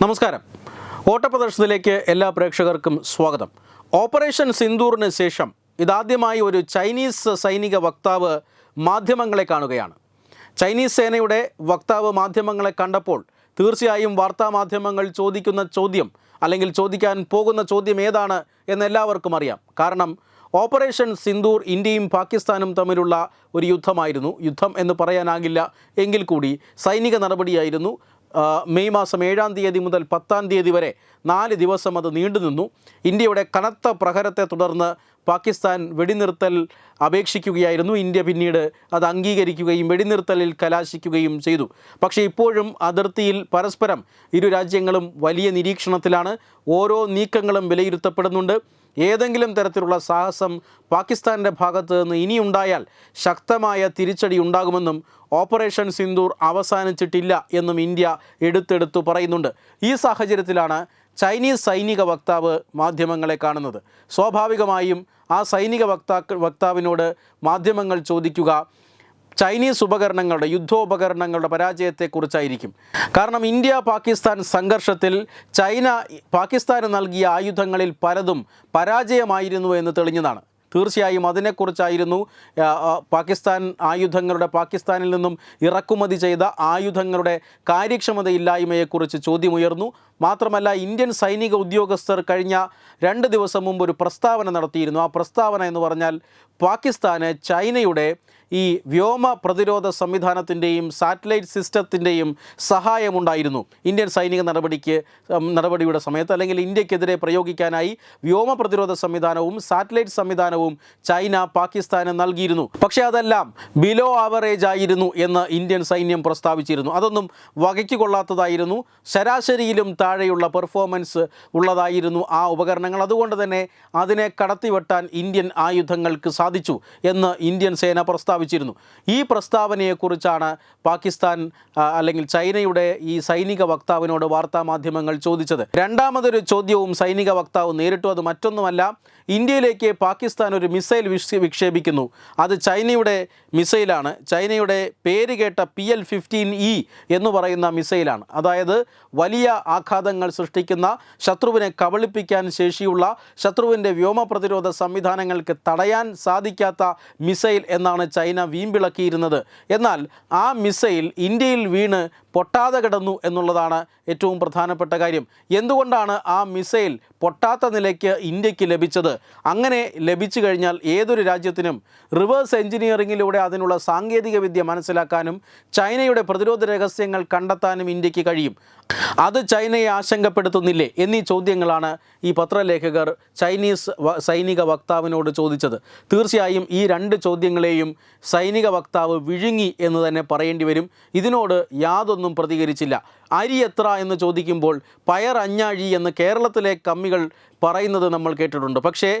നമസ്കാരം. ഓട്ടപ്രദർശനത്തിലേക്ക് എല്ലാ പ്രേക്ഷകർക്കും സ്വാഗതം. ഓപ്പറേഷൻ സിന്ദൂറിന് ശേഷം ഇതാദ്യമായി ഒരു ചൈനീസ് സൈനിക വക്താവ് മാധ്യമങ്ങളെ കാണുകയാണ്. ചൈനീസ് സേനയുടെ വക്താവ് മാധ്യമങ്ങളെ കണ്ടപ്പോൾ തീർച്ചയായും വാർത്താ മാധ്യമങ്ങൾ ചോദിക്കുന്ന ചോദ്യം അല്ലെങ്കിൽ ചോദിക്കാൻ പോകുന്ന ചോദ്യം ഏതാണ് എന്ന് എല്ലാവർക്കും അറിയാം. കാരണം ഓപ്പറേഷൻ സിന്ദൂർ ഇന്ത്യയും പാകിസ്ഥാനും തമ്മിലുള്ള ഒരു യുദ്ധമായിരുന്നു. യുദ്ധം എന്ന് പറയാനാകില്ല. എങ്കിൽ കൂടി സൈനിക നടപടിയായിരുന്നു. മെയ് മാസം ഏഴാം തീയതി മുതൽ പത്താം തീയതി വരെ നാല് ദിവസം അത് നീണ്ടുനിന്നു. ഇന്ത്യയുടെ കനത്ത പ്രഹരത്തെ തുടർന്ന് പാകിസ്ഥാൻ വെടിനിർത്തൽ അപേക്ഷിക്കുകയായിരുന്നു. ഇന്ത്യ പിന്നീട് അത് അംഗീകരിക്കുകയും വെടിനിർത്തലിൽ കലാശിക്കുകയും ചെയ്തു. പക്ഷേ ഇപ്പോഴും അതിർത്തിയിൽ പരസ്പരം ഇരു രാജ്യങ്ങളും വലിയ നിരീക്ഷണത്തിലാണ്. ഓരോ നീക്കങ്ങളും വിലയിരുത്തപ്പെടുന്നുണ്ട്. ഏതെങ്കിലും തരത്തിലുള്ള സാഹസം പാകിസ്ഥാന്റെ ഭാഗത്ത് നിന്ന് ഇനിയുണ്ടായാൽ ശക്തമായ തിരിച്ചടി ഉണ്ടാകുമെന്നും ഓപ്പറേഷൻ സിന്ദൂർ അവസാനിച്ചിട്ടില്ല എന്നും ഇന്ത്യ എടുത്തെടുത്തു പറയുന്നുണ്ട്. ഈ സാഹചര്യത്തിലാണ് ചൈനീസ് സൈനിക വക്താവ് മാധ്യമങ്ങളെ കാണുന്നത്. സ്വാഭാവികമായും ആ സൈനിക വക്താക്ക വക്താവിനോട് മാധ്യമങ്ങൾ ചോദിക്കുക ചൈനീസ് ഉപകരണങ്ങളുടെ യുദ്ധോപകരണങ്ങളുടെ പരാജയത്തെക്കുറിച്ചായിരിക്കും. കാരണം ഇന്ത്യ പാകിസ്ഥാൻ സംഘർഷത്തിൽ ചൈന പാകിസ്ഥാന് നൽകിയ ആയുധങ്ങളിൽ പലതും പരാജയമായിരുന്നു എന്ന് തെളിഞ്ഞതാണ്. തീർച്ചയായും അതിനെക്കുറിച്ചായിരുന്നു പാകിസ്ഥാൻ ആയുധങ്ങളുടെ പാകിസ്ഥാനിൽ നിന്നും ഇറക്കുമതി ചെയ്ത ആയുധങ്ങളുടെ കാര്യക്ഷമതയില്ലായ്മയെക്കുറിച്ച് ചോദ്യമുയർന്നു. മാത്രമല്ല ഇന്ത്യൻ സൈനിക ഉദ്യോഗസ്ഥർ കഴിഞ്ഞ രണ്ട് ദിവസം മുമ്പ് ഒരു പ്രസ്താവന നടത്തിയിരുന്നു. ആ പ്രസ്താവന എന്ന് പറഞ്ഞാൽ പാകിസ്ഥാന് ചൈനയുടെ ഈ വ്യോമ പ്രതിരോധ സംവിധാനത്തിന്റെയും സാറ്റലൈറ്റ് സിസ്റ്റത്തിന്റെയും സഹായമുണ്ടായിരുന്നു. ഇന്ത്യൻ സൈനിക നടപടിക്ക് നടപടിയുടെ സമയത്ത് അല്ലെങ്കിൽ ഇന്ത്യക്കെതിരെ പ്രയോഗിക്കാനായി വ്യോമ പ്രതിരോധ സംവിധാനവും സാറ്റലൈറ്റ് സംവിധാനവും ചൈന പാകിസ്ഥാന് നൽകിയിരുന്നു. പക്ഷേ അതെല്ലാം ബിലോ ആവറേജ് ആയിരുന്നു എന്ന് ഇന്ത്യൻ സൈന്യം പ്രസ്താവിച്ചിരുന്നു. അതൊന്നും വകയ്ക്ക് കൊള്ളാത്തതായിരുന്നു. ശരാശരിയിലും താഴെയുള്ള പെർഫോമൻസ് ഉള്ളതായിരുന്നു ആ ഉപകരണങ്ങൾ. അതുകൊണ്ട് തന്നെ അതിനെ കടത്തിവെട്ടാൻ ഇന്ത്യൻ ആയുധങ്ങൾക്ക് സാധിച്ചു എന്ന് ഇന്ത്യൻ സേന പ്രസ്താവിച്ചിരുന്നു. ഈ പ്രസ്താവനയെക്കുറിച്ചാണ് പാകിസ്ഥാൻ അല്ലെങ്കിൽ ചൈനയുടെ ഈ സൈനിക വക്താവിനോട് വാർത്താ മാധ്യമങ്ങൾ ചോദിച്ചത്. രണ്ടാമതൊരു ചോദ്യവും സൈനിക വക്താവ് നേരിട്ടു. അത് മറ്റൊന്നുമല്ല ഇന്ത്യയിലേക്ക് പാകിസ്ഥാൻ ഒരു മിസൈൽ വിക്ഷേപിക്കുന്നു. അത് ചൈനയുടെ മിസൈലാണ്. ചൈനയുടെ പേര് കേട്ട പി എൽ ഫിഫ്റ്റീൻ ഇ എന്ന് പറയുന്ന മിസൈലാണ്. അതായത് വലിയ ആഘാതങ്ങൾ സൃഷ്ടിക്കുന്ന ശത്രുവിനെ കബളിപ്പിക്കാൻ ശേഷിയുള്ള ശത്രുവിന്റെ വ്യോമ പ്രതിരോധ സംവിധാനങ്ങൾക്ക് തടയാൻ സാധിക്കാത്ത മിസൈൽ എന്നാണ് ചൈന വീമ്പിളക്കിയിരുന്നത്. എന്നാൽ ആ മിസൈൽ ഇന്ത്യയിൽ വീണ് പൊട്ടാതെ കിടന്നു എന്നുള്ളതാണ് ഏറ്റവും പ്രധാനപ്പെട്ട കാര്യം. എന്തുകൊണ്ടാണ് ആ മിസൈൽ പൊട്ടാത്ത നിലയ്ക്ക് ഇന്ത്യയ്ക്ക് ലഭിച്ചത്? അങ്ങനെ ലഭിച്ചു കഴിഞ്ഞാൽ ഏതൊരു രാജ്യത്തിനും റിവേഴ്സ് എഞ്ചിനീയറിങ്ങിലൂടെ അതിനുള്ള സാങ്കേതിക വിദ്യ മനസ്സിലാക്കാനും ചൈനയുടെ പ്രതിരോധ രഹസ്യങ്ങൾ കണ്ടെത്താനും ഇന്ത്യയ്ക്ക് കഴിയും. അത് ചൈനയെ ആശങ്കപ്പെടുത്തുന്നില്ലേ എന്നീ ചോദ്യങ്ങളാണ് ഈ പത്രലേഖകർ ചൈനീസ് സൈനിക വക്താവിനോട് ചോദിച്ചത്. തീർച്ചയായും ഈ രണ്ട് ചോദ്യങ്ങളെയും സൈനിക വക്താവ് വിഴുങ്ങി എന്ന് തന്നെ പറയേണ്ടി വരും. ഇതിനോട് യാതൊന്നും പ്രതികരിച്ചില്ല. അരി എത്ര എന്ന് ചോദിക്കുമ്പോൾ പയർ അഞ്ഞാഴി എന്ന് കേരളത്തിലെ കമ്മികൾ പറയുന്നത് നമ്മൾ കേട്ടിട്ടുണ്ട്. പക്ഷേ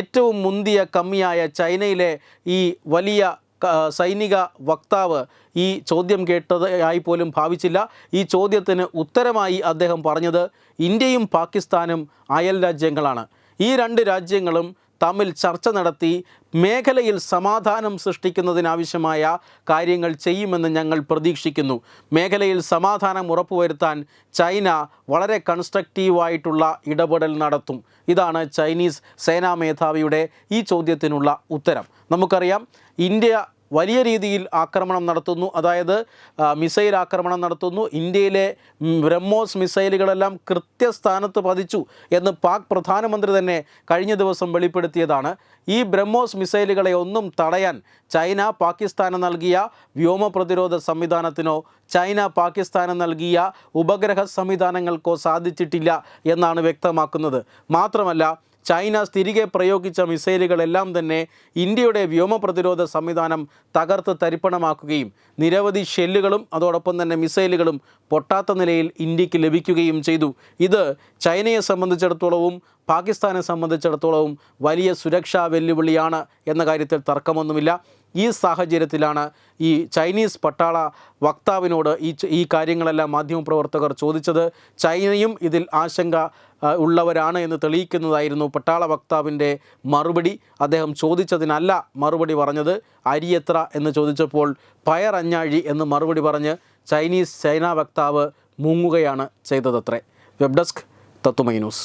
ഏറ്റവും മുന്തിയ കമ്മിയായ ചൈനയിലെ ഈ വലിയ സൈനിക വക്താവ് ഈ ചോദ്യം കേട്ടതായി പോലും ഭാവിച്ചില്ല. ഈ ചോദ്യത്തിന് ഉത്തരമായി അദ്ദേഹം പറഞ്ഞത് ഇന്ത്യയും പാകിസ്ഥാനും അയൽ രാജ്യങ്ങളാണ്. ഈ രണ്ട് രാജ്യങ്ങളും തമ്മിൽ ചർച്ച നടത്തി മേഖലയിൽ സമാധാനം സൃഷ്ടിക്കുന്നതിനാവശ്യമായ കാര്യങ്ങൾ ചെയ്യുമെന്ന് ഞങ്ങൾ പ്രതീക്ഷിക്കുന്നു. മേഖലയിൽ സമാധാനം ഉറപ്പുവരുത്താൻ ചൈന വളരെ കൺസ്ട്രക്റ്റീവായിട്ടുള്ള ഇടപെടൽ നടത്തും. ഇതാണ് ചൈനീസ് സേനാ മേധാവിയുടെ ഈ ചോദ്യത്തിനുള്ള ഉത്തരം. നമുക്കറിയാം ഇന്ത്യ വലിയ രീതിയിൽ ആക്രമണം നടത്തുന്നു. അതായത് മിസൈൽ ആക്രമണം നടത്തുന്നു. ഇന്ത്യയിലെ ബ്രഹ്മോസ് മിസൈലുകളെല്ലാം കൃത്യസ്ഥാനത്ത് പതിച്ചു എന്ന് പാക് പ്രധാനമന്ത്രി തന്നെ കഴിഞ്ഞ ദിവസം വെളിപ്പെടുത്തിയതാണ്. ഈ ബ്രഹ്മോസ് മിസൈലുകളെ ഒന്നും തടയാൻ ചൈന പാകിസ്ഥാന് നൽകിയ വ്യോമ പ്രതിരോധ സംവിധാനത്തിനോ ചൈന പാകിസ്ഥാന് നൽകിയ ഉപഗ്രഹ സംവിധാനങ്ങൾക്കോ സാധിച്ചിട്ടില്ല എന്നാണ് വ്യക്തമാക്കുന്നത്. മാത്രമല്ല ചൈന തിരികെ പ്രയോഗിച്ച മിസൈലുകളെല്ലാം തന്നെ ഇന്ത്യയുടെ വ്യോമ പ്രതിരോധ സംവിധാനം തകർത്ത് തരിപ്പണമാക്കുകയും നിരവധി ഷെല്ലുകളും അതോടൊപ്പം തന്നെ മിസൈലുകളും പൊട്ടാത്ത നിലയിൽ ഇന്ത്യയ്ക്ക് ലഭിക്കുകയും ചെയ്തു. ഇത് ചൈനയെ സംബന്ധിച്ചിടത്തോളവും പാകിസ്ഥാനെ സംബന്ധിച്ചിടത്തോളവും വലിയ സുരക്ഷാ വെല്ലുവിളിയാണ് എന്ന കാര്യത്തിൽ തർക്കമൊന്നുമില്ല. ഈ സാഹചര്യത്തിലാണ് ഈ ചൈനീസ് പട്ടാള വക്താവിനോട് ഈ ഈ കാര്യങ്ങളെല്ലാം മാധ്യമപ്രവർത്തകർ ചോദിച്ചത്. ചൈനയും ഇതിൽ ആശങ്ക ഉള്ളവരാണ് എന്ന് തെളിയിക്കുന്നതായിരുന്നു പട്ടാള വക്താവിന്റെ മറുപടി. അദ്ദേഹം ചോദിച്ചതിനല്ല മറുപടി പറഞ്ഞത്. അരി എത്ര എന്ന് ചോദിച്ചപ്പോൾ പയർ അഞ്ഞാഴി എന്ന് മറുപടി പറഞ്ഞ് ചൈനീസ് സേനാ വക്താവ് മുങ്ങുകയാണ് ചെയ്തതത്രേ. വെബ് ഡെസ്ക് തത്തുമൈ ന്യൂസ്.